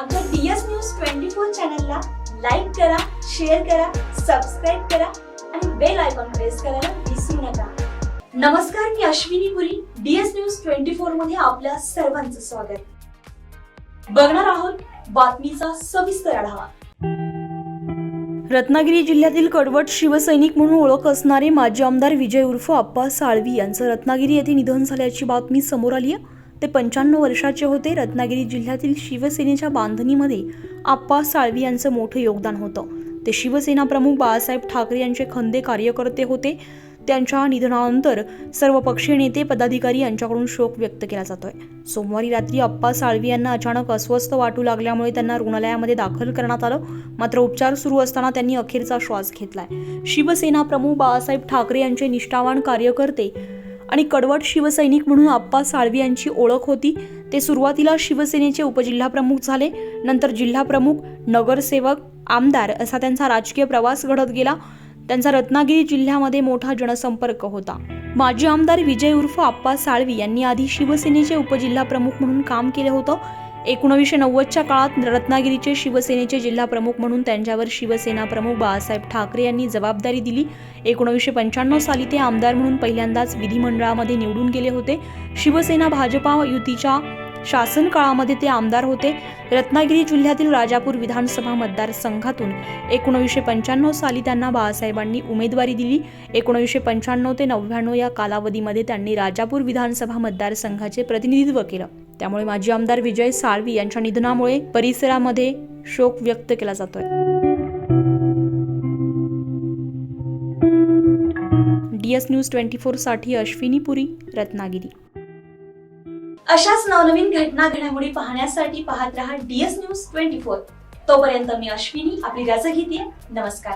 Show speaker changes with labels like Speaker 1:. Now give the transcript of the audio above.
Speaker 1: आमच्या DS news twenty four चॅनलला like करा शेअर करा सबस्क्राईब करा आणि बेल आयकॉन प्रेस करायला विसरू नका. नमस्कार मी Ashwini Puri DS news twenty फोरमध्ये आपल्या सर्वांचं स्वागत. बघणार आहोत बातमीचा सविस्तर आढावा.
Speaker 2: रत्नागिरी जिल्ह्यातील कडवट शिवसैनिक म्हणून ओळख असणारे माजी आमदार विजय उर्फ आप्पा साळवी यांचं रत्नागिरी येथे निधन झाल्याची बातमी समोर आली आहे. ते पंच्याण्णव वर्षाचे होते. रत्नागिरी जिल्ह्यातील शिवसेनेच्या बांधणीमध्ये आप्पा साळवी यांचं मोठं योगदान होतं. ते शिवसेना प्रमुख बाळासाहेब ठाकरे यांचे खंदे कार्यकर्ते होते. त्यांच्या निधनानंतर सर्व पक्षीय नेते पदाधिकारी यांच्याकडून शोक व्यक्त केला जातोय. सोमवारी रात्री अप्पा साळवी यांना अचानक अस्वस्थ वाटू लागल्यामुळे त्यांना रुग्णालयामध्ये दाखल करण्यात आलं. मात्र उपचार सुरू असताना त्यांनी अखेरचा श्वास घेतलाय. शिवसेना प्रमुख बाळासाहेब ठाकरे यांचे निष्ठावान कार्यकर्ते आणि कडवट शिवसैनिक म्हणून आप्पा साळवी यांची ओळख होती. ते सुरुवातीला शिवसेनेचे उपजिल्हाप्रमुख झाले. नंतर जिल्हाप्रमुख नगरसेवक आमदार असा त्यांचा राजकीय प्रवास घडत गेला. त्यांचा रत्नागिरी जिल्ह्यामध्ये मोठा जनसंपर्क होता. माजी आमदार विजय उर्फ आप्पा साळवी यांनी आधी शिवसेनेचे उपजिल्हाप्रमुख म्हणून काम केलं होतं. एकोणीसशे नव्वदच्या काळात रत्नागिरीचे शिवसेनेचे जिल्हाप्रमुख म्हणून त्यांच्यावर शिवसेना प्रमुख बाळासाहेब ठाकरे यांनी जबाबदारी दिली. एकोणीसशे पंच्याण्णव साली ते आमदार म्हणून पहिल्यांदाच विधिमंडळामध्ये निवडून गेले होते. शिवसेना भाजपा युतीच्या शासन काळामध्ये ते आमदार होते. रत्नागिरी जिल्ह्यातील राजापूर विधानसभा मतदारसंघातून एकोणीसशे पंच्याण्णव साली त्यांना बाळासाहेबांनी उमेदवारी दिली. एकोणीसशे पंच्याण्णव ते नव्याण्णव या कालावधीमध्ये त्यांनी राजापूर विधानसभा मतदारसंघाचे प्रतिनिधित्व केलं. त्यामुळे माजी आमदार विजय साळवी यांच्या निधनामुळे परिसरामध्ये शोक व्यक्त केला जातोय. डीएस न्यूज ट्वेंटी फोरसाठी अश्विनी पुरी रत्नागिरी.
Speaker 1: अशाच नवनवीन घटना घडामोडी पाहण्यासाठी पाहत रहा डीएस न्यूज ट्वेंटी फोर. तोपर्यंत मी अश्विनी आपली रजा घेते. नमस्कार.